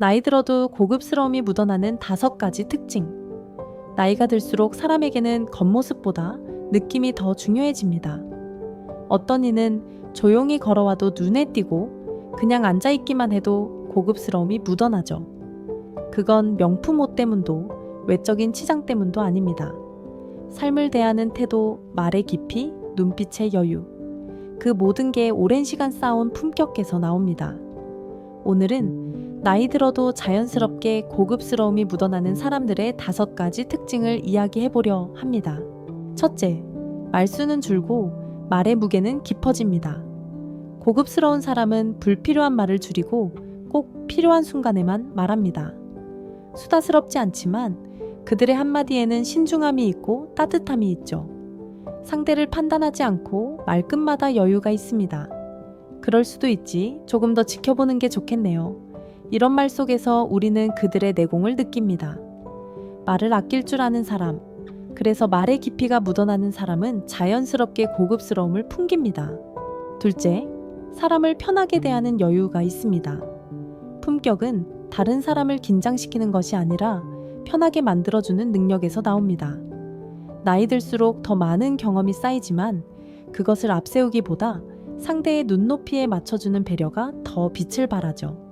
나이 들어도 고급스러움이 묻어나는 다섯 가지 특징. 나이가 들수록 사람에게는 겉모습보다 느낌이 더 중요해집니다. 어떤 이는 조용히 걸어와도 눈에 띄고 그냥 앉아있기만 해도 고급스러움이 묻어나죠. 그건 명품 옷 때문도 외적인 치장 때문도 아닙니다. 삶을 대하는 태도, 말의 깊이, 눈빛의 여유. 그 모든 게 오랜 시간 쌓아온 품격에서 나옵니다. 오늘은 나이 들어도 자연스럽게 고급스러움이 묻어나는 사람들의 다섯 가지 특징을 이야기해 보려 합니다. 첫째, 말수는 줄고 말의 무게는 깊어집니다. 고급스러운 사람은 불필요한 말을 줄이고 꼭 필요한 순간에만 말합니다. 수다스럽지 않지만 그들의 한마디에는 신중함이 있고 따뜻함이 있죠. 상대를 판단하지 않고 말끝마다 여유가 있습니다. 그럴 수도 있지. 조금 더 지켜보는 게 좋겠네요. 이런 말 속에서 우리는 그들의 내공을 느낍니다. 말을 아낄 줄 아는 사람, 그래서 말의 깊이가 묻어나는 사람은 자연스럽게 고급스러움을 풍깁니다. 둘째, 사람을 편하게 대하는 여유가 있습니다. 품격은 다른 사람을 긴장시키는 것이 아니라 편하게 만들어주는 능력에서 나옵니다. 나이 들수록 더 많은 경험이 쌓이지만 그것을 앞세우기보다 상대의 눈높이에 맞춰주는 배려가 더 빛을 발하죠.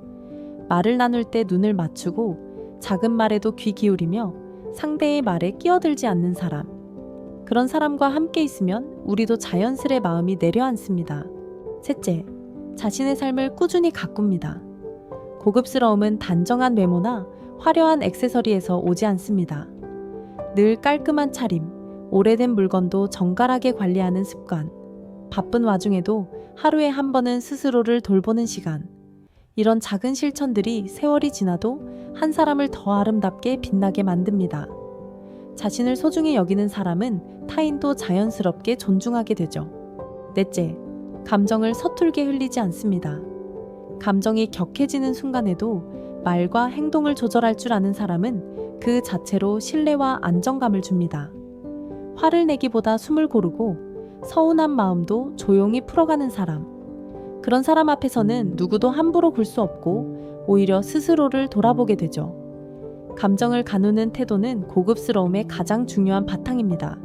말을 나눌 때 눈을 맞추고 작은 말에도 귀 기울이며 상대의 말에 끼어들지 않는 사람. 그런 사람과 함께 있으면 우리도 자연스레 마음이 내려앉습니다. 셋째, 자신의 삶을 꾸준히 가꿉니다. 고급스러움은 단정한 외모나 화려한 액세서리에서 오지 않습니다. 늘 깔끔한 차림, 오래된 물건도 정갈하게 관리하는 습관, 바쁜 와중에도 하루에 한 번은 스스로를 돌보는 시간. 이런 작은 실천들이 세월이 지나도 한 사람을 더 아름답게 빛나게 만듭니다. 자신을 소중히 여기는 사람은 타인도 자연스럽게 존중하게 되죠. 넷째, 감정을 서툴게 흘리지 않습니다. 감정이 격해지는 순간에도 말과 행동을 조절할 줄 아는 사람은 그 자체로 신뢰와 안정감을 줍니다. 화를 내기보다 숨을 고르고 서운한 마음도 조용히 풀어가는 사람. 그런 사람 앞에서는 누구도 함부로 굴 수 없고 오히려 스스로를 돌아보게 되죠. 감정을 가누는 태도는 고급스러움의 가장 중요한 바탕입니다.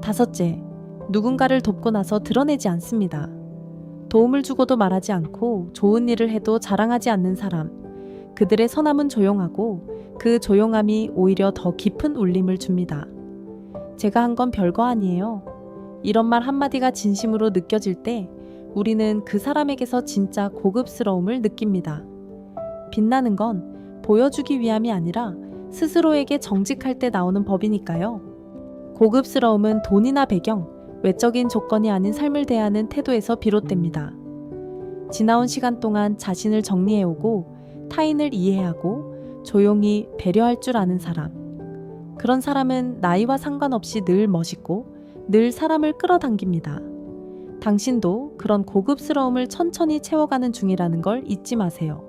다섯째, 누군가를 돕고 나서 드러내지 않습니다. 도움을 주고도 말하지 않고 좋은 일을 해도 자랑하지 않는 사람. 그들의 선함은 조용하고 그 조용함이 오히려 더 깊은 울림을 줍니다. 제가 한 건 별거 아니에요. 이런 말 한마디가 진심으로 느껴질 때 우리는 그 사람에게서 진짜 고급스러움을 느낍니다. 빛나는 건 보여주기 위함이 아니라 스스로에게 정직할 때 나오는 법이니까요. 고급스러움은 돈이나 배경, 외적인 조건이 아닌 삶을 대하는 태도에서 비롯됩니다. 지나온 시간 동안 자신을 정리해오고 타인을 이해하고 조용히 배려할 줄 아는 사람. 그런 사람은 나이와 상관없이 늘 멋있고 늘 사람을 끌어당깁니다. 당신도 그런 고급스러움을 천천히 채워가는 중이라는 걸 잊지 마세요.